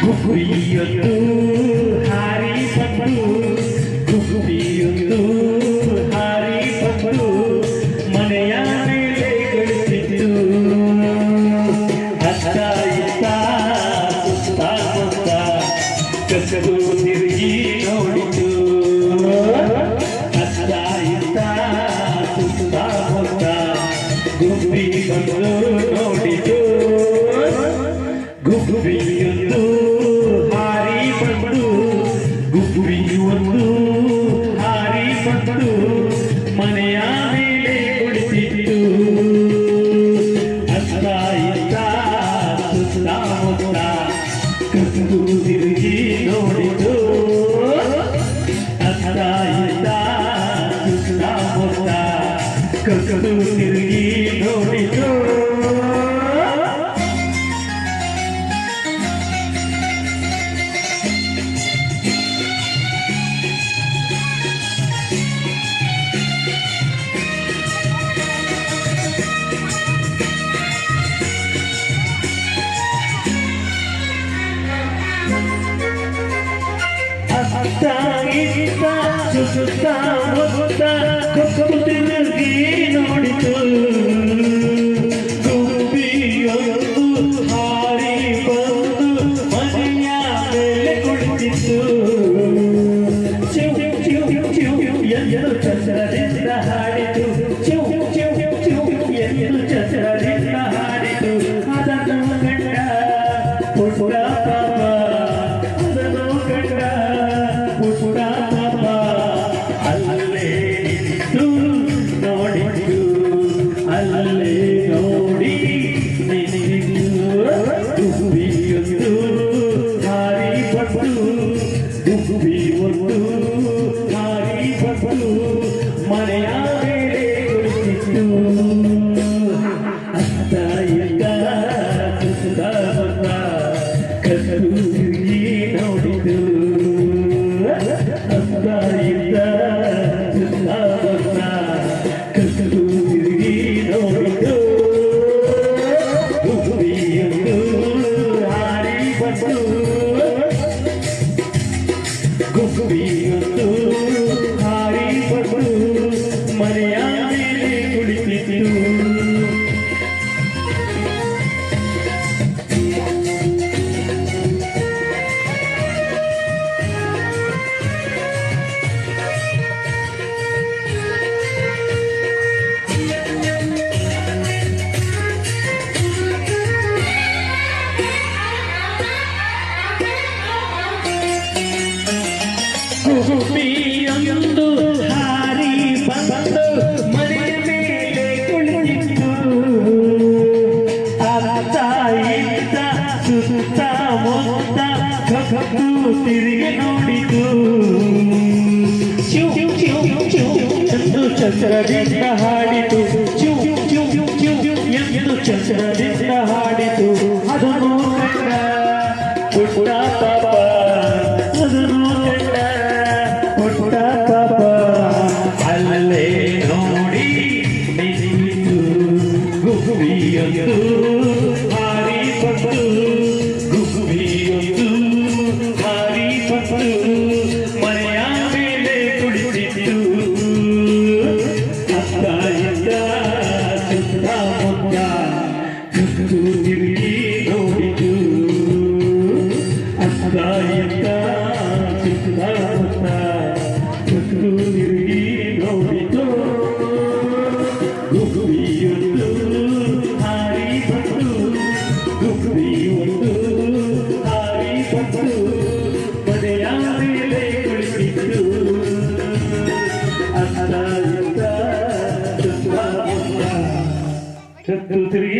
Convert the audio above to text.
ಗುಬ್ಬಿಯೊಂದು ಹಾರಿ ಬಂದು ಗುಬ್ಬಿಯೊಂದು ಹಾರಿ ಬಂದು ಮನೆಯ ಮೇಲೆ ಕುಳಿತಿತ್ತು ಅತ್ತ ಇತ್ತ ಸುತ್ತ ಮುತ್ತ ಕಸದು ತಿರುಗಿ ನೋಡಿತು ಅತ್ತ ಇತ್ತ ಸುತ್ತ ಮುತ್ತ ಗುಬ್ಬಿ ಬಂದು ನೋಡಿತು ಗುಬ್ಬಿಯೊಂದು ಅತ್ತ ಇತ್ತ ಸುತ್ತ ಮುತ್ತ ಕಪ್ಪು ತಿರುಗಿ ನೋಡಿತು ಗುಬ್ಬಿಯೊಂದು ಹಾರಿ ಬಂದು ಮನೆಯ ಮೇಲೆ ಕುಳಿತಿತ್ತು ಚಿವ್ ಚಿವ್ ಚಿವ್ ಎಂದು ಚಂದ್ರದಿಂದ ಗುಬ್ಬಿ ಒಂದು ಹಾರಿ ಬಂದು ಮನೆಯ ಮೇಲೆ ಕುಳಿತಿತ್ತು ಅತ್ತ ಇತ್ತ ಸುತ್ತ ಬಂದ ಕಸರು ಗುಬ್ಬಿಯೊಂದು ಹಾರಿ ಬಂದು ಪುಟ್ಟ Clube.